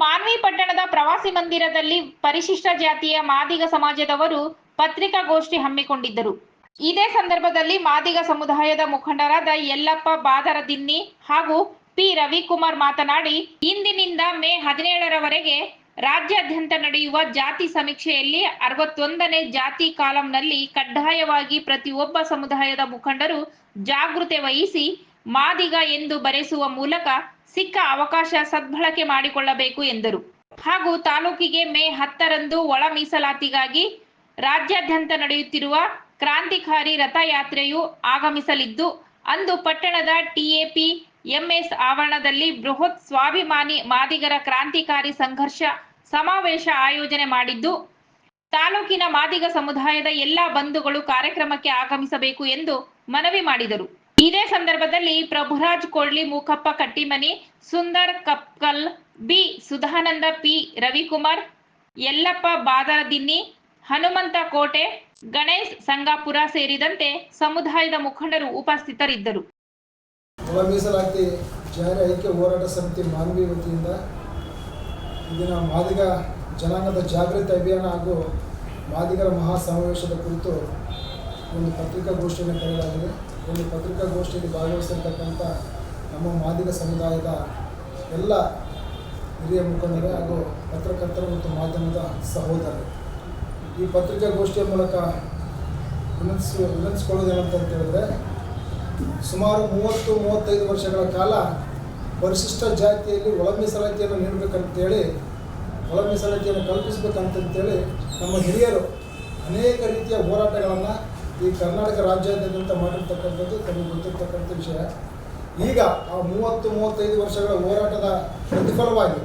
ಮಾನ್ವಿ ಪಟ್ಟಣದ ಪ್ರವಾಸಿ ಮಂದಿರದಲ್ಲಿ ಪರಿಶಿಷ್ಟ ಜಾತಿಯ ಮಾದಿಗ ಸಮಾಜದವರು ಪತ್ರಿಕಾಗೋಷ್ಠಿ ಹಮ್ಮಿಕೊಂಡಿದ್ದರು. ಇದೇ ಸಂದರ್ಭದಲ್ಲಿ ಮಾದಿಗ ಸಮುದಾಯದ ಮುಖಂಡರಾದ ಯಲ್ಲಪ್ಪ ಬಾದರದಿನ್ನಿ ಹಾಗೂ ಪಿ ರವಿಕುಮಾರ್ ಮಾತನಾಡಿ, ಇಂದಿನಿಂದ ಮೇ ಹದಿನೇಳರವರೆಗೆ ರಾಜ್ಯಾದ್ಯಂತ ನಡೆಯುವ ಜಾತಿ ಸಮೀಕ್ಷೆಯಲ್ಲಿ ಅರವತ್ತೊಂದನೇ ಜಾತಿ ಕಾಲಂನಲ್ಲಿ ಕಡ್ಡಾಯವಾಗಿ ಪ್ರತಿಯೊಬ್ಬ ಸಮುದಾಯದ ಮುಖಂಡರು ಜಾಗೃತೆ ವಹಿಸಿ ಮಾದಿಗ ಎಂದು ಬರೆಸುವ ಮೂಲಕ ಸಿಕ್ಕ ಅವಕಾಶ ಸದ್ಬಳಕೆ ಮಾಡಿಕೊಳ್ಳಬೇಕು ಎಂದರು. ಹಾಗೂ ತಾಲೂಕಿಗೆ ಮೇ ಹತ್ತರಂದು ಒಳ ಮೀಸಲಾತಿಗಾಗಿ ರಾಜ್ಯಾದ್ಯಂತ ನಡೆಯುತ್ತಿರುವ ಕ್ರಾಂತಿಕಾರಿ ರಥಯಾತ್ರೆಯು ಆಗಮಿಸಲಿದ್ದು, ಅಂದು ಪಟ್ಟಣದ ಟಿಎಪಿ ಎಂಎಸ್ ಆವರಣದಲ್ಲಿ ಬೃಹತ್ ಸ್ವಾಭಿಮಾನಿ ಮಾದಿಗರ ಕ್ರಾಂತಿಕಾರಿ ಸಂಘರ್ಷ ಸಮಾವೇಶ ಆಯೋಜನೆ ಮಾಡಿದ್ದು, ತಾಲೂಕಿನ ಮಾದಿಗ ಸಮುದಾಯದ ಎಲ್ಲಾ ಬಂಧುಗಳು ಕಾರ್ಯಕ್ರಮಕ್ಕೆ ಆಗಮಿಸಬೇಕು ಎಂದು ಮನವಿ ಮಾಡಿದರು. ಇದೇ ಸಂದರ್ಭದಲ್ಲಿ ಪ್ರಭುರಾಜ್ ಕೊಳ್ಳಿ ಮೂಕಪ್ಪ ಕಟ್ಟಿಮನಿ, ಸುಂದರ್ ಕಪ್ಕಲ್, ಬಿ ಸುಧಾನಂದ, ಪಿ ರವಿಕುಮಾರ್, ಯಲ್ಲಪ್ಪ ಬಾದರದಿನ್ನಿ, ಹನುಮಂತ ಕೋಟೆ, ಗಣೇಶ್ ಸಂಗಾಪುರ ಸೇರಿದಂತೆ ಸಮುದಾಯದ ಮುಖಂಡರು ಉಪಸ್ಥಿತರಿದ್ದರು. ಮೀಸಲಾತಿ ಜಾರಿ ಐಕ್ಯ ಹೋರಾಟ ಸಮಿತಿ ಮಾನ್ವಿ ವತಿಯಿಂದ ಇಂದಿನ ಮಾದಿಗ ಜನಾಂಗದ ಜಾಗೃತಿ ಅಭಿಯಾನ ಹಾಗೂ ಮಾದಿಗರ ಮಹಾಸಮಾವೇಶದ ಕುರಿತು ಒಂದು ಪತ್ರಿಕಾಗೋಷ್ಠಿಯನ್ನು ಕರೆಯಲಾಗಿದೆ. ಒಂದು ಪತ್ರಿಕಾಗೋಷ್ಠಿಯಲ್ಲಿ ಭಾಗವಹಿಸಿರ್ತಕ್ಕಂಥ ನಮ್ಮ ಮಾದಿಗ ಸಮುದಾಯದ ಎಲ್ಲ ಹಿರಿಯ ಮುಖಂಡರು ಹಾಗೂ ಪತ್ರಕರ್ತರು ಮತ್ತು ಮಾಧ್ಯಮದ ಸಹೋದರರು. ಈ ಪತ್ರಿಕಾಗೋಷ್ಠಿಯ ಮೂಲಕ ವಿನಂತಿಸ ವಿನಂತಿಸ್ಕೊಳ್ಳೋದೇನಂತ ಹೇಳಿದ್ರೆ, ಸುಮಾರು ಮೂವತ್ತು, ಮೂವತ್ತೈದು ವರ್ಷಗಳ ಕಾಲ ಪರಿಶಿಷ್ಟ ಜಾತಿಯಲ್ಲಿ ಒಳ ಮೀಸಲಾತಿಯನ್ನು ನೀಡಬೇಕಂತೇಳಿ ಒಳ ಮೀಸಲಾತಿಯನ್ನು ಕಲ್ಪಿಸಬೇಕಂತಂತೇಳಿ ನಮ್ಮ ಹಿರಿಯರು ಅನೇಕ ರೀತಿಯ ಹೋರಾಟಗಳನ್ನು ಈ ಕರ್ನಾಟಕ ರಾಜ್ಯಾದ್ಯಂತ ಮಾಡಿರ್ತಕ್ಕಂಥದ್ದು ತಮಗೆ ಗೊತ್ತಿರ್ತಕ್ಕಂಥ ವಿಷಯ. ಈಗ ಆ ಮೂವತ್ತು, ಮೂವತ್ತೈದು ವರ್ಷಗಳ ಹೋರಾಟದ ಪ್ರತಿಫಲವಾಗಿ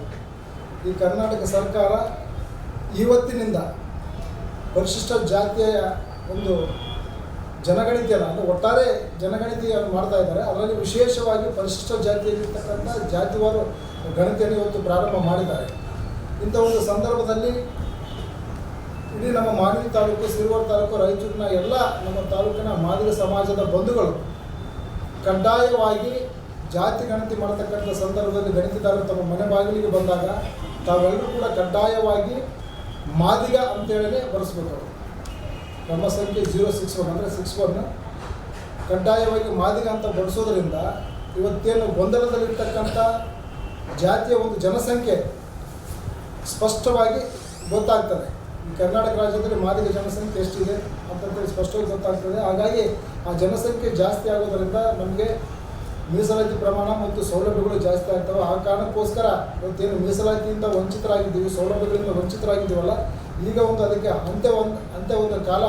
ಈ ಕರ್ನಾಟಕ ಸರ್ಕಾರ ಇವತ್ತಿನಿಂದ ಪರಿಶಿಷ್ಟ ಜಾತಿಯ ಒಂದು ಜನಗಣತಿಯನ್ನು, ಅಂದರೆ ಒಟ್ಟಾರೆ ಜನಗಣತಿಯನ್ನು ಮಾಡ್ತಾ ಇದ್ದಾರೆ. ಅದರಲ್ಲಿ ವಿಶೇಷವಾಗಿ ಪರಿಶಿಷ್ಟ ಜಾತಿಯಲ್ಲಿರ್ತಕ್ಕಂಥ ಜಾತಿವಾರು ಗಣತಿಯನ್ನು ಇವತ್ತು ಪ್ರಾರಂಭ ಮಾಡಿದ್ದಾರೆ. ಇಂಥ ಒಂದು ಸಂದರ್ಭದಲ್ಲಿ ಇಡೀ ನಮ್ಮ ಮಾಗಡಿ ತಾಲೂಕು ಸಿರುವರ್ ತಾಲೂಕು, ರಾಯಚೂರಿನ ಎಲ್ಲ ನಮ್ಮ ತಾಲೂಕಿನ ಮಾದಿಗ ಸಮಾಜದ ಬಂಧುಗಳು ಕಡ್ಡಾಯವಾಗಿ ಜಾತಿ ಗಣತಿ ಮಾಡತಕ್ಕಂಥ ಸಂದರ್ಭದಲ್ಲಿ ಗಣಿತದಾರರು ತಮ್ಮ ಮನೆ ಬಾಗಿಲಿಗೆ ಬಂದಾಗ ತಾವೆಲ್ಲರೂ ಕೂಡ ಕಡ್ಡಾಯವಾಗಿ ಮಾದಿಗ ಅಂತೇಳಿ ಬರೆಸ್ಬೇಕು ನಮ್ಮ ಸಂಖ್ಯೆ ಜೀರೋ ಸಿಕ್ಸ್ ಒನ್ ಅಂದರೆ ಸಿಕ್ಸ್ ಒನ್ ಕಡ್ಡಾಯವಾಗಿ ಮಾದಿಗ ಅಂತ ಬರೆಸೋದ್ರಿಂದ ಇವತ್ತೇನು ಗೊಂದಲದಲ್ಲಿರ್ತಕ್ಕಂಥ ಜಾತಿಯ ಒಂದು ಜನಸಂಖ್ಯೆ ಸ್ಪಷ್ಟವಾಗಿ ಗೊತ್ತಾಗ್ತದೆ. ಕರ್ನಾಟಕ ರಾಜ್ಯದಲ್ಲಿ ಮಾದಿಗ ಜನಸಂಖ್ಯೆ ಎಷ್ಟಿದೆ ಅಂತಂತೇಳಿ ಸ್ಪಷ್ಟವಾಗಿ ಗೊತ್ತಾಗ್ತದೆ. ಹಾಗಾಗಿ ಆ ಜನಸಂಖ್ಯೆ ಜಾಸ್ತಿ ಆಗೋದರಿಂದ ನಮಗೆ ಮೀಸಲಾತಿ ಪ್ರಮಾಣ ಮತ್ತು ಸೌಲಭ್ಯಗಳು ಜಾಸ್ತಿ ಆಗ್ತವೆ. ಆ ಕಾರಣಕ್ಕೋಸ್ಕರ ಇವತ್ತೇನು ಮೀಸಲಾತಿಯಿಂದ ವಂಚಿತರಾಗಿದ್ದೀವಿ, ಸೌಲಭ್ಯಗಳಿಂದ ವಂಚಿತರಾಗಿದ್ದೀವಲ್ಲ, ಈಗ ಒಂದು ಅದಕ್ಕೆ ಅಂತ್ಯ ಒಂದು ಅಂತ್ಯ ಒಂದು ಕಾಲ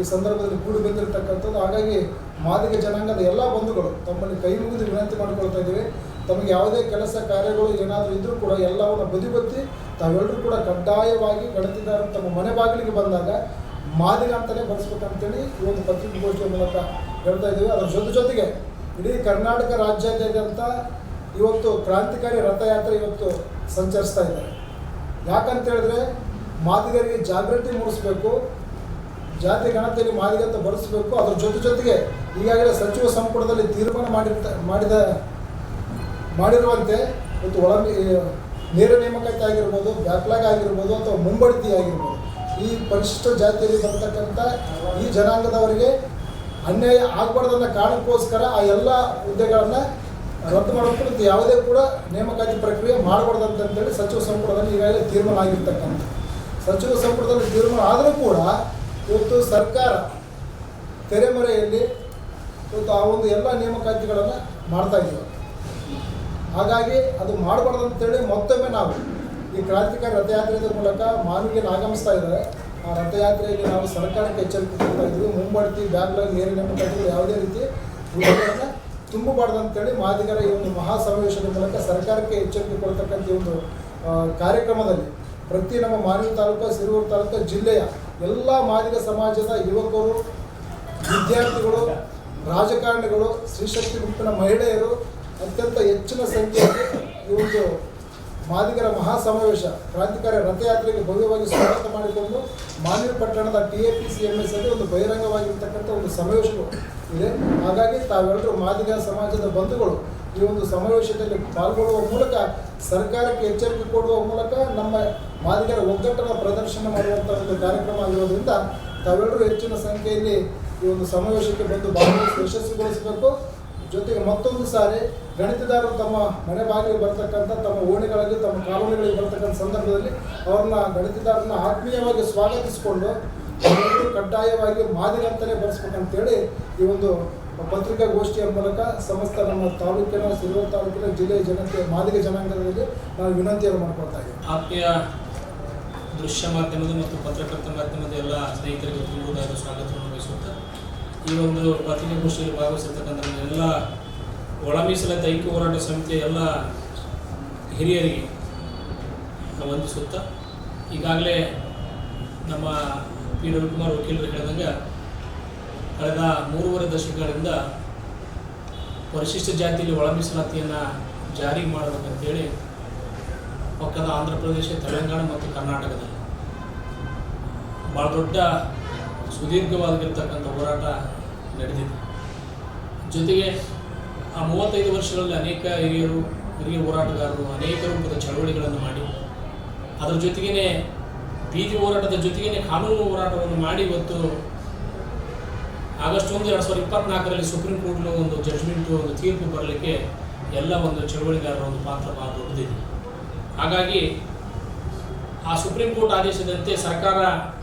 ಈ ಸಂದರ್ಭದಲ್ಲಿ ಕೂಡಿ ಬಂದಿರತಕ್ಕಂಥದ್ದು. ಹಾಗಾಗಿ ಮಾದಿಗ ಜನಾಂಗದ ಎಲ್ಲ ಬಂಧುಗಳು ತಮ್ಮಲ್ಲಿ ಕೈ ಮುಗಿದು ವಿನಂತಿ ಮಾಡಿಕೊಳ್ತಾ ಇದ್ದೀವಿ. ತಮಗೆ ಯಾವುದೇ ಕೆಲಸ ಕಾರ್ಯಗಳು ಏನಾದರೂ ಇದ್ದರೂ ಕೂಡ ಎಲ್ಲವನ್ನು ಬದಿಗೊತ್ತಿ ತಾವೆಲ್ಲರೂ ಕೂಡ ಕಡ್ಡಾಯವಾಗಿ ಗಣತಿದಾರ ತಮ್ಮ ಮನೆ ಬಾಗಿಲಿಗೆ ಬಂದಾಗ ಮಾದಿಗ ಅಂತಲೇ ಬರೆಸ್ಬೇಕಂತೇಳಿ ಈ ಒಂದು ಪತ್ರಿಕಾಗೋಷ್ಠಿಯ ಮೂಲಕ ಹೇಳ್ತಾ ಇದ್ದೀವಿ. ಅದರ ಜೊತೆ ಜೊತೆಗೆ ಇಡೀ ಕರ್ನಾಟಕ ರಾಜ್ಯಾದ್ಯಂತ ಇವತ್ತು ಕ್ರಾಂತಿಕಾರಿ ರಥಯಾತ್ರೆ ಇವತ್ತು ಸಂಚರಿಸ್ತಾ ಇದ್ದಾರೆ ಯಾಕಂತ ಹೇಳಿದ್ರೆ ಮಾದಿಗರಿಗೆ ಜಾಗೃತಿ ಮೂಡಿಸ್ಬೇಕು, ಜಾತಿ ಗಣತಿಯಲ್ಲಿ ಮಾದಿಗಂತ ಬರೆಸ್ಬೇಕು ಅದರ ಜೊತೆ ಜೊತೆಗೆ ಈಗಾಗಲೇ ಸಚಿವ ಸಂಪುಟದಲ್ಲಿ ತೀರ್ಮಾನ ಮಾಡಿರ್ತ ಮಾಡಿದ ಮಾಡಿರುವಂತೆ ಮತ್ತು ಒಳ ನೇರ ನೇಮಕಾತಿ ಆಗಿರ್ಬೋದು, ಬ್ಯಾಕ್ಲಾಗ್ ಆಗಿರ್ಬೋದು ಅಥವಾ ಮುಂಬಡ್ತಿ ಆಗಿರ್ಬೋದು, ಈ ಪರಿಶಿಷ್ಟ ಜಾತಿಯಲ್ಲಿ ಬರ್ತಕ್ಕಂಥ ಈ ಜನಾಂಗದವರಿಗೆ ಅನ್ಯಾಯ ಆಗಬಾರ್ದನ್ನ ಕಾರಣಕ್ಕೋಸ್ಕರ ಆ ಎಲ್ಲ ಹುದ್ದೆಗಳನ್ನ ರದ್ದು ಮತ್ತು ಯಾವುದೇ ಕೂಡ ನೇಮಕಾತಿ ಪ್ರಕ್ರಿಯೆ ಮಾಡಬಾರ್ದು ಅಂತೇಳಿ ಸಚಿವ ಸಂಪುಟದಲ್ಲಿ ಈಗಾಗಲೇ ತೀರ್ಮಾನ ಆಗಿರ್ತಕ್ಕಂಥ ಸಚಿವ ಸಂಪುಟದಲ್ಲಿ ತೀರ್ಮಾನ ಆದರೂ ಕೂಡ ಇವತ್ತು ಸರ್ಕಾರ ತೆರೆಮರೆಯಲ್ಲಿ ಇವತ್ತು ಆ ಒಂದು ಎಲ್ಲ ನೇಮಕಾತಿಗಳನ್ನು ಮಾಡ್ತಾ ಇದ್ದೀವಿ ಹಾಗಾಗಿ ಅದು ಮಾಡಬಾರ್ದು ಅಂತೇಳಿ ಮತ್ತೊಮ್ಮೆ ನಾವು ಈ ಕ್ರಾಂತಿಕಾರಿ ರಥಯಾತ್ರೆಯ ಮೂಲಕ ಮಾನವಿಗೆ ಆಗಮಿಸ್ತಾ ಇದ್ದಾರೆ. ಆ ರಥಯಾತ್ರೆಯಲ್ಲಿ ನಾವು ಸರ್ಕಾರಕ್ಕೆ ಎಚ್ಚರಿಕೆ ಕೊಡ್ತಾ ಇದ್ವಿ ಮುಂಬಡ್ತಿ ಬ್ಯಾಕ್ಲಾಗ್ ನೀರಿನ ಮಟ್ಟದಲ್ಲಿ ಯಾವುದೇ ರೀತಿ ಹುದ್ದೆಗಳನ್ನು ತುಂಬಬಾರ್ದು ಅಂತೇಳಿ ಮಾದಿಗರ ಈ ಒಂದು ಮಹಾ ಸಮಾವೇಶದ ಮೂಲಕ ಸರ್ಕಾರಕ್ಕೆ ಎಚ್ಚರಿಕೆ ಕೊಡ್ತಕ್ಕಂಥ ಒಂದು ಕಾರ್ಯಕ್ರಮದಲ್ಲಿ ಪ್ರತಿ ನಮ್ಮ ಮಾನವಿ ತಾಲೂಕು, ಸಿರೂರು ತಾಲೂಕು, ಜಿಲ್ಲೆಯ ಎಲ್ಲ ಮಾದಿಗ ಸಮಾಜದ ಯುವಕರು, ವಿದ್ಯಾರ್ಥಿಗಳು, ರಾಜಕಾರಣಿಗಳು ಸ್ತ್ರೀಶಕ್ತಿ ಗುಂಪಿನ ಮಹಿಳೆಯರು ಅತ್ಯಂತ ಹೆಚ್ಚಿನ ಸಂಖ್ಯೆಯಲ್ಲಿ ಈ ಒಂದು ಮಾದಿಗರ ಮಹಾ ಸಮಾವೇಶ ಕ್ರಾಂತಿಕಾರಿ ರಥಯಾತ್ರೆಗೆ ಭವ್ಯವಾಗಿ ಸ್ವಾಗತ ಮಾಡಿಕೊಂಡು ಮಾನ್ವಿ ಪಟ್ಟಣದ T A P C M S ಅಲ್ಲಿ ಒಂದು ಬಹಿರಂಗವಾಗಿರ್ತಕ್ಕಂಥ ಒಂದು ಸಮಾವೇಶಗಳು ಇದೆ. ಹಾಗಾಗಿ ತಾವೆಲ್ಲರೂ ಮಾದಿಗ ಸಮಾಜದ ಬಂಧುಗಳು ಈ ಒಂದು ಸಮಾವೇಶದಲ್ಲಿ ಪಾಲ್ಗೊಳ್ಳುವ ಮೂಲಕ, ಸರ್ಕಾರಕ್ಕೆ ಎಚ್ಚರಿಕೆ ಕೊಡುವ ಮೂಲಕ ನಮ್ಮ ಮಾದಿಗರ ಒಗ್ಗಟ್ಟನ್ನು ಪ್ರದರ್ಶನ ಮಾಡುವಂಥ ಒಂದು ಕಾರ್ಯಕ್ರಮ ಆಗಿರೋದ್ರಿಂದ ತಾವೆಲ್ಲರೂ ಹೆಚ್ಚಿನ ಸಂಖ್ಯೆಯಲ್ಲಿ ಈ ಒಂದು ಸಮಾವೇಶಕ್ಕೆ ಬಂದು ಭಾಗವಹಿಸಿ ಯಶಸ್ವಿಗೊಳಿಸಬೇಕು. ಜೊತೆಗೆ ಮತ್ತೊಂದು ಸಾರಿ ಗಣಿತದಾರರು ತಮ್ಮ ಮನೆ ಬಾಗಿಲಿಗೆ ಬರ್ತಕ್ಕಂಥ ತಮ್ಮ ಓಣಿಗಳಲ್ಲಿ, ತಮ್ಮ ಕಾಲೋನಿಗಳಿಗೆ ಬರ್ತಕ್ಕಂಥ ಸಂದರ್ಭದಲ್ಲಿ ಅವ್ರನ್ನ ಗಣಿತದಾರರನ್ನ ಆತ್ಮೀಯವಾಗಿ ಸ್ವಾಗತಿಸಿಕೊಂಡು ಕಡ್ಡಾಯವಾಗಿ ಮಾದರಿ ಅಂತಲೇ ಬರೆಸ್ಬೇಕಂತೇಳಿ ಈ ಒಂದು ಪತ್ರಿಕಾಗೋಷ್ಠಿಯ ಮೂಲಕ ಸಮಸ್ತ ನಮ್ಮ ತಾಲೂಕಿನ ಸಿರೂರು ತಾಲೂಕಿನ ಜಿಲ್ಲೆಯ ಜನತೆ, ಮಾದಿಗ ಜನಾಂಗದಲ್ಲಿ ನಾವು ವಿನಂತಿಯನ್ನು ಮಾಡ್ಕೊಳ್ತಾ ಇದ್ದೀವಿ. ಆತ್ಮೀಯ ದೃಶ್ಯ ಮಾಧ್ಯಮದ ಮತ್ತು ಪತ್ರಕರ್ತ ಮಾಧ್ಯಮದ ಎಲ್ಲ ಸ್ನೇಹಿತರಿಗೆ ತುಂಬುವುದಾದ ಸ್ವಾಗತವನ್ನು ಬಯಸುತ್ತಾ ಈ ಒಂದು ಪತ್ರಿಕಾಗೋಷ್ಠಿಯಲ್ಲಿ ಭಾಗವಹಿಸಿರ್ತಕ್ಕಂಥ ಎಲ್ಲ ಒಳ ಮೀಸಲಾತಿ ಐಕ್ಯ ಹೋರಾಟ ಸಮಿತಿಯ ಎಲ್ಲ ಹಿರಿಯರಿಗೆ ವಂದಿಸುತ್ತ, ಈಗಾಗಲೇ ನಮ್ಮ ಪಿ. ರವಿಕುಮಾರ್ ವಕೀಲರು ಹೇಳಿದಂಗೆ ಕಳೆದ ಮೂರುವರೆ ದಶಕಗಳಿಂದ ಪರಿಶಿಷ್ಟ ಜಾತಿಯಲ್ಲಿ ಒಳ ಮೀಸಲಾತಿಯನ್ನು ಜಾರಿ ಮಾಡಬೇಕಂತೇಳಿ ಪಕ್ಕದ ಆಂಧ್ರ ಪ್ರದೇಶ, ತೆಲಂಗಾಣ ಮತ್ತು ಕರ್ನಾಟಕದಲ್ಲಿ ಭಾಳ ದೊಡ್ಡ ಸುದೀರ್ಘವಾಗಿರ್ತಕ್ಕಂಥ ಹೋರಾಟ ನಡೆದಿದೆ. ಜೊತೆಗೆ ಆ ಮೂವತ್ತೈದು ವರ್ಷಗಳಲ್ಲಿ ಅನೇಕ ಹಿರಿಯರು, ಹಿರಿಯ ಹೋರಾಟಗಾರರು ಅನೇಕ ರೂಪದ ಚಳವಳಿಗಳನ್ನು ಮಾಡಿ, ಅದರ ಜೊತೆಗೇ ಬೀದಿ ಹೋರಾಟದ ಜೊತೆಗೇ ಕಾನೂನು ಹೋರಾಟವನ್ನು ಮಾಡಿ ಇವತ್ತು ಆಗಸ್ಟ್ ಒಂದು, ಎರಡು ಸಾವಿರದ ಇಪ್ಪತ್ನಾಲ್ಕರಲ್ಲಿ ಸುಪ್ರೀಂ ಕೋರ್ಟ್ನ ಒಂದು ಜಡ್ಜ್ಮೆಂಟು ಒಂದು ತೀರ್ಪು ಬರಲಿಕ್ಕೆ ಎಲ್ಲ ಒಂದು ಚಳವಳಿಗಾರರ ಒಂದು ಪಾತ್ರ ಬಹಳ ದೊಡ್ಡದಿದೆ. ಹಾಗಾಗಿ ಆ ಸುಪ್ರೀಂ ಕೋರ್ಟ್ ಆದೇಶದಂತೆ ಸರ್ಕಾರ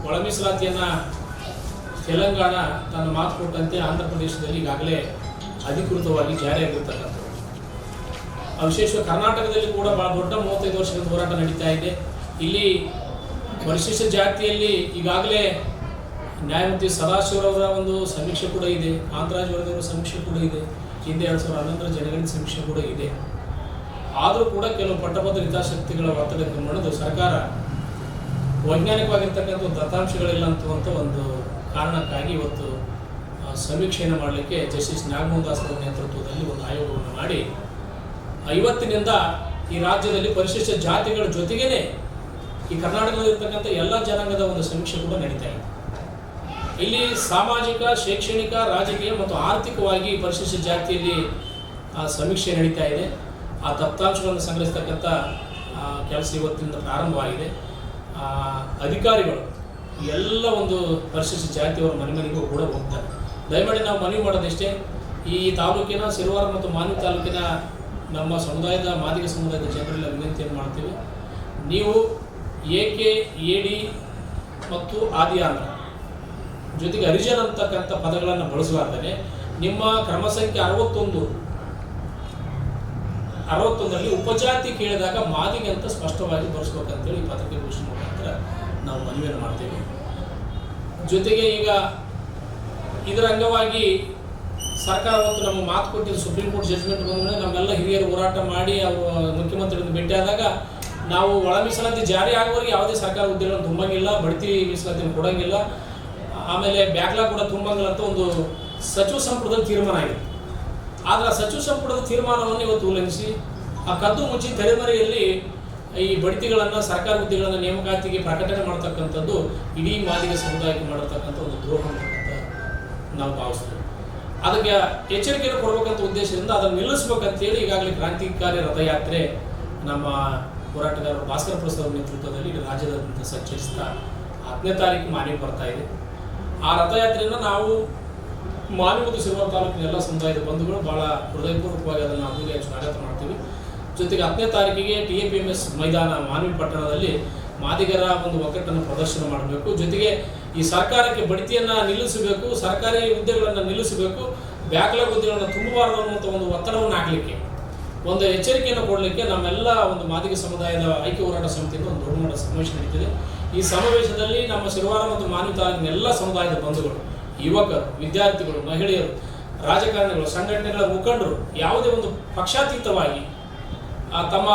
ಒಳ ಮೀಸಲಾತಿಯನ್ನು ತೆಲಂಗಾಣ ತನ್ನ ಮಾತು ಕೊಟ್ಟಂತೆ ಆಂಧ್ರ ಪ್ರದೇಶದಲ್ಲಿ ಈಗಾಗಲೇ ಅಧಿಕೃತವಾಗಿ ಜಾರಿಯಾಗಿರ್ತಕ್ಕಂಥದ್ದು. ವಿಶೇಷ ಕರ್ನಾಟಕದಲ್ಲಿ ಕೂಡ ಭಾಳ ದೊಡ್ಡ ಮೂವತ್ತೈದು ವರ್ಷದ ಹೋರಾಟ ನಡೀತಾ ಇದೆ. ಇಲ್ಲಿ ಪರಿಶಿಷ್ಟ ಜಾತಿಯಲ್ಲಿ ಈಗಾಗಲೇ ನ್ಯಾಯಮೂರ್ತಿ ಸದಾಶಿವರವರ ಒಂದು ಸಮೀಕ್ಷೆ ಕೂಡ ಇದೆ ಕಾಂತರಾಜ್ ಸಮೀಕ್ಷೆ ಕೂಡ ಇದೆ, ಹಿಂದೆ ಎರಡು ಸಾವಿರದ ಹನ್ನೊಂದರ ಜನಗಣತಿ ಸಮೀಕ್ಷೆ ಕೂಡ ಇದೆ. ಆದರೂ ಕೂಡ ಕೆಲವು ಪಟ್ಟಭದ್ರ ಹಿತಾಸಕ್ತಿಗಳ ಒತ್ತಡಕ್ಕೆ ಮಣಿದು ಸರ್ಕಾರ ವೈಜ್ಞಾನಿಕವಾಗಿರ್ತಕ್ಕಂಥ ದತ್ತಾಂಶಗಳಿಲ್ಲ ಅಂತ ಒಂದು ಕಾರಣಕ್ಕಾಗಿ ಇವತ್ತು ಸಮೀಕ್ಷೆಯನ್ನು ಮಾಡಲಿಕ್ಕೆ ಜಸ್ಟಿಸ್ ನಾಗಮೋಹನ್ ದಾಸ್ ಅವರ ನೇತೃತ್ವದಲ್ಲಿ ಒಂದು ಆಯೋಗವನ್ನು ಮಾಡಿ ಇವತ್ತಿನಿಂದ ಈ ರಾಜ್ಯದಲ್ಲಿ ಪರಿಶಿಷ್ಟ ಜಾತಿಗಳ ಜೊತೆಗೇನೆ ಈ ಕರ್ನಾಟಕದಲ್ಲಿರ್ತಕ್ಕಂಥ ಎಲ್ಲ ಜನಾಂಗದ ಒಂದು ಸಮೀಕ್ಷೆ ಕೂಡ ನಡೀತಾ ಇದೆ. ಇಲ್ಲಿ ಸಾಮಾಜಿಕ ಶೈಕ್ಷಣಿಕ ರಾಜಕೀಯ ಮತ್ತು ಆರ್ಥಿಕವಾಗಿ ಪರಿಶಿಷ್ಟ ಜಾತಿಯಲ್ಲಿ ಆ, ಸಮೀಕ್ಷೆ ನಡೀತಾ ಇದೆ. ಆ ದತ್ತಾಂಶಗಳನ್ನು ಸಂಗ್ರಹಿಸ್ತಕ್ಕಂಥ ಕೆಲಸ ಇವತ್ತಿನಿಂದ ಪ್ರಾರಂಭವಾಗಿದೆ. ಅಧಿಕಾರಿಗಳು ಎಲ್ಲ ಒಂದು ಪರಿಶಿಷ್ಟ ಜಾತಿಯವರ ಮನೆ ಮನೆಗೂ ಕೂಡ ಹೋಗ್ತಾರೆ. ದಯಮಾಡಿ ನಾವು ಮನವಿ ಮಾಡೋದಿಷ್ಟೇ, ಈ ತಾಲೂಕಿನ ಸಿರುವಾರ ಮತ್ತು ಮಾನ್ವಿ ತಾಲೂಕಿನ ನಮ್ಮ ಸಮುದಾಯದ, ಮಾದಿಗ ಸಮುದಾಯದ ಜನರೆಲ್ಲ ವಿನಂತಿಯನ್ನು ಮಾಡ್ತೀವಿ. ನೀವು ಏಕೆ ಎಡಿ ಮತ್ತು ಆದಿಯಾನ ಜೊತೆಗೆ ಹರಿಜನ್ ಅಂತಕ್ಕಂಥ ಪದಗಳನ್ನು ಬಳಸಲಾರ್ದೇ ನಿಮ್ಮ ಕ್ರಮ ಸಂಖ್ಯೆ ಅರವತ್ತೊಂದು, ಅರವತ್ತೊಂದರಲ್ಲಿ ಉಪಜಾತಿ ಕೇಳಿದಾಗ ಮಾದಿಗೆ ಅಂತ ಸ್ಪಷ್ಟವಾಗಿ ಬಳಸ್ಬೇಕಂತೇಳಿ ಈ ಪತ್ರಿಕಾಗೋಷ್ಠಿ ಮುಖಾಂತರ ನಾವು ಮನವಿಯನ್ನು ಮಾಡ್ತೇವೆ. ಜೊತೆಗೆ ಈಗ ಇದರ ಅಂಗವಾಗಿ ಸರ್ಕಾರ ಮತ್ತು ನಮ್ಮ ಮಾತು ಕೊಟ್ಟಿದ್ದು ಸುಪ್ರೀಂ ಕೋರ್ಟ್ ಜಡ್ಜ್ಮೆಂಟ್ ಬಂದ ಮೇಲೆ ನಮ್ಮೆಲ್ಲ ಹಿರಿಯರು ಹೋರಾಟ ಮಾಡಿ ಅವರು ಮುಖ್ಯಮಂತ್ರಿಗಳನ್ನು ಭೇಟಿಯಾದಾಗ ನಾವು ಒಳ ಮೀಸಲಾತಿ ಜಾರಿ ಆಗುವವರೆಗೆ ಯಾವುದೇ ಸರ್ಕಾರ ಹುದ್ದೆಗಳನ್ನು ತುಂಬಂಗಿಲ್ಲ, ಬಡ್ತಿ ಮೀಸಲಾತಿಯನ್ನು ಕೊಡಂಗಿಲ್ಲ. ಆಮೇಲೆ ಬ್ಯಾಕ್ಲಾಗ್ ಕೂಡ ತುಂಬಂಗಿಲ್ಲ ಅಂತ ಒಂದು ಸಚಿವ ಸಂಪುಟದ ತೀರ್ಮಾನ ಆಗಿದೆ. ಆದರೆ ಆ ಸಚಿವ ಸಂಪುಟದ ತೀರ್ಮಾನವನ್ನು ಇವತ್ತು ಉಲ್ಲಂಘಿಸಿ, ಆ ಕದ್ದು ಮುಚ್ಚಿ ತೆರೆಮರೆಯಲ್ಲಿ ಈ ಬಡ್ತಿಗಳನ್ನು ಸರ್ಕಾರ ಹುದ್ದೆಗಳನ್ನು ನೇಮಕಾತಿಗೆ ಪ್ರಕಟಣೆ ಮಾಡ್ತಕ್ಕಂಥದ್ದು ಇಡೀ ಮಾದಿಗ ಸಮುದಾಯಕ್ಕೆ ಮಾಡತಕ್ಕಂಥ ಒಂದು ದ್ರೋಹ ಅಂತ ನಾವು ಭಾವಿಸ್ತೇವೆ. ಅದಕ್ಕೆ ಎಚ್ಚರಿಕೆಯನ್ನು ಕೊಡಬೇಕಂತ ಉದ್ದೇಶದಿಂದ ಅದನ್ನು ನಿಲ್ಲಿಸ್ಬೇಕಂತೇಳಿ ಈಗಾಗಲೇ ಕ್ರಾಂತಿಕಾರಿ ರಥಯಾತ್ರೆ ನಮ್ಮ ಹೋರಾಟಗಾರರು ಭಾಸ್ಕರ ಪ್ರಸಾದ್ ನೇತೃತ್ವದಲ್ಲಿ ರಾಜ್ಯದಾದ್ಯಂತ ಸಂಚರಿಸ್ತಾ ಹತ್ತನೇ ತಾರೀಕು ಮಾನ್ಯ ಬರ್ತಾ ಇದೆ. ಆ ರಥಯಾತ್ರೆಯನ್ನು ನಾವು ಮಾನ್ಯ ಮತ್ತು ಸಿರುವ ತಾಲೂಕಿನ ಎಲ್ಲ ಸಮುದಾಯದ ಬಂಧುಗಳು ಭಾಳ ಹೃದಯಪೂರ್ವಕವಾಗಿ ಅದನ್ನು ಅದ್ದೂರಿಯಾಗಿ ಸ್ವಾಗತ ಮಾಡ್ತೀವಿ. ಜೊತೆಗೆ ಹತ್ತನೇ ತಾರೀಕಿಗೆ T A P M S ಮೈದಾನ ಮಾನವಿ ಪಟ್ಟಣದಲ್ಲಿ ಮಾದಿಗರ ಒಂದು ಒಗ್ಗಟ್ಟನ್ನು ಪ್ರದರ್ಶನ ಮಾಡಬೇಕು. ಜೊತೆಗೆ ಈ ಸರ್ಕಾರಕ್ಕೆ ಬಡ್ತಿಯನ್ನು ನಿಲ್ಲಿಸಬೇಕು, ಸರ್ಕಾರಿ ಹುದ್ದೆಗಳನ್ನು ನಿಲ್ಲಿಸಬೇಕು, ಬ್ಯಾಕ್ಲಾಗ್ ಹುದ್ದೆಗಳನ್ನು ತುಂಬಬಾರದು ಅನ್ನುವಂಥ ಒಂದು ಒತ್ತಡವನ್ನು ಹಾಕಲಿಕ್ಕೆ, ಒಂದು ಎಚ್ಚರಿಕೆಯನ್ನು ಕೊಡಲಿಕ್ಕೆ ನಮ್ಮೆಲ್ಲ ಒಂದು ಮಾದಿಗ ಸಮುದಾಯದ ಐಕ್ಯ ಹೋರಾಟ ಸಮಿತಿಯಿಂದ ಒಂದು ದೊಡ್ಡ ಮಟ್ಟ ಸಮಾವೇಶ ನಡೀತಿದೆ. ಈ ಸಮಾವೇಶದಲ್ಲಿ ನಮ್ಮ ಶಿರವಾರ ಮತ್ತು ಮಾನವಿ ತಾಲೂಕಿನ ಎಲ್ಲ ಸಮುದಾಯದ ಬಂಧುಗಳು, ಯುವಕರು, ವಿದ್ಯಾರ್ಥಿಗಳು, ಮಹಿಳೆಯರು, ರಾಜಕಾರಣಿಗಳು, ಸಂಘಟನೆಗಳ ಮುಖಂಡರು ಯಾವುದೇ ಒಂದು ಪಕ್ಷಾತೀತವಾಗಿ ತಮ್ಮ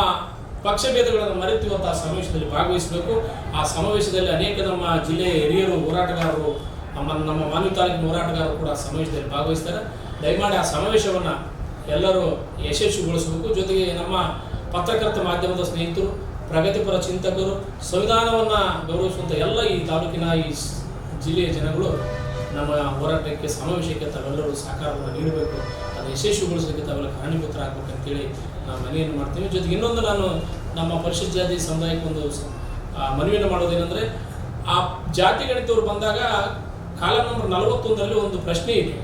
ಪಕ್ಷಭೇದಗಳನ್ನು ಮರೆತಿರುವಂತಹ ಸಮಾವೇಶದಲ್ಲಿ ಭಾಗವಹಿಸಬೇಕು. ಆ ಸಮಾವೇಶದಲ್ಲಿ ಅನೇಕ ನಮ್ಮ ಜಿಲ್ಲೆಯ ಹಿರಿಯರು, ಹೋರಾಟಗಾರರು, ನಮ್ಮ ನಮ್ಮ ಮಾನ್ವಿ ತಾಲೂಕಿನ ಹೋರಾಟಗಾರರು ಕೂಡ ಸಮಾವೇಶದಲ್ಲಿ ಭಾಗವಹಿಸ್ತಾರೆ. ದಯಮಾಡಿ ಆ ಸಮಾವೇಶವನ್ನು ಎಲ್ಲರೂ ಯಶಸ್ವಿಗೊಳಿಸಬೇಕು. ಜೊತೆಗೆ ನಮ್ಮ ಪತ್ರಕರ್ತ ಮಾಧ್ಯಮದ ಸ್ನೇಹಿತರು, ಪ್ರಗತಿಪರ ಚಿಂತಕರು, ಸಂವಿಧಾನವನ್ನು ಗೌರವಿಸುವಂಥ ಎಲ್ಲ ಈ ತಾಲೂಕಿನ, ಈ ಜಿಲ್ಲೆಯ ಜನಗಳು ನಮ್ಮ ಹೋರಾಟಕ್ಕೆ ಸಮಾವೇಶಕ್ಕೆ ತಾವೆಲ್ಲರೂ ಸಹಕಾರವನ್ನು ನೀಡಬೇಕು. ಅದು ಯಶಸ್ವಿಗೊಳಿಸೋದಕ್ಕೆ ತಾವೆಲ್ಲ ಕಾರಣೀಭೂತರಾಗಬೇಕು ಅಂತೇಳಿ ನಾವು ಮನವಿಯನ್ನು ಮಾಡ್ತೀವಿ. ಜೊತೆಗೆ ಇನ್ನೊಂದು ನಾನು ನಮ್ಮ ಪರಿಶಿಷ್ಟ ಜಾತಿ ಸಮುದಾಯಕ್ಕೆ ಒಂದು ಮನವಿಯನ್ನು ಮಾಡೋದೇನೆಂದರೆ, ಆ ಜಾತಿ ಗಣಿತವರು ಬಂದಾಗ ಕಾಲಂ ನಂಬರ್ ನಲವತ್ತೊಂದರಲ್ಲಿ ಒಂದು ಪ್ರಶ್ನೆ ಇದೆ.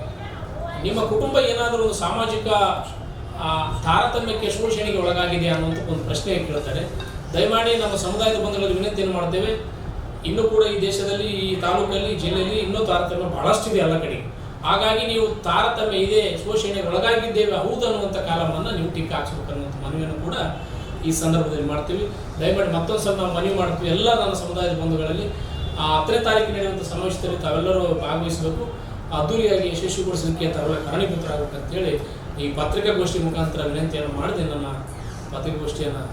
ನಿಮ್ಮ ಕುಟುಂಬ ಏನಾದರೂ ಒಂದು ಸಾಮಾಜಿಕ ತಾರತಮ್ಯಕ್ಕೆ ಶೋಷಣೆಗೆ ಒಳಗಾಗಿದೆ ಅನ್ನುವಂಥ ಒಂದು ಪ್ರಶ್ನೆ ಕೇಳ್ತಾರೆ. ದಯಮಾಡಿ ನಮ್ಮ ಸಮುದಾಯದ ಬಂಧುಗಳಲ್ಲಿ ವಿನಂತಿಯನ್ನು ಮಾಡ್ತೇವೆ. ಇನ್ನೂ ಕೂಡ ಈ ದೇಶದಲ್ಲಿ, ಈ ತಾಲೂಕಲ್ಲಿ, ಜಿಲ್ಲೆಯಲ್ಲಿ ಇನ್ನೂ ತಾರತಮ್ಯ ಬಹಳಷ್ಟಿದೆ ಎಲ್ಲ ಕಡೆ. ಹಾಗಾಗಿ ನೀವು ತಾರತಮ್ಯ ಇದೆ ಶೋಷಣೆಗೆ ಒಳಗಾಗಿದ್ದೇವೆ ಹೌದು ಅನ್ನುವಂಥ ಕಾಲವನ್ನು ನೀವು ಟಿಕ್ಕ ಹಾಕ್ಸ್ಬೇಕು ಅನ್ನುವಂಥ ಮನವಿಯನ್ನು ಕೂಡ ಈ ಸಂದರ್ಭದಲ್ಲಿ ಮಾಡ್ತೀವಿ. ದಯಮಾಡಿ ಮತ್ತೊಂದು ಸಲ ನಾವು ಮನವಿ ಮಾಡ್ತೀವಿ, ಎಲ್ಲ ನನ್ನ ಸಮುದಾಯದ ಬಂಧುಗಳಲ್ಲಿ. ಆ ಹತ್ತನೇ ತಾರೀಕು ನಡೆಯುವಂಥ ಸಮಾವೇಶದಲ್ಲಿ ತಾವೆಲ್ಲರೂ ಭಾಗವಹಿಸಬೇಕು. ಅದ್ದೂರಿಯಾಗಿ ಯಶಸ್ವಿಗೊಳಿಸಲಿಕ್ಕೆ ತಾವೆಲ್ಲ ಕಾರಣೀಭೂತರಾಗಬೇಕಂತೇಳಿ ಈ ಪತ್ರಿಕಾಗೋಷ್ಠಿ ಮುಖಾಂತರ ವಿನಂತಿಯನ್ನು ಮಾಡಿದೆ ನನ್ನ ಪತ್ರಿಕಾಗೋಷ್ಠಿಯನ್ನು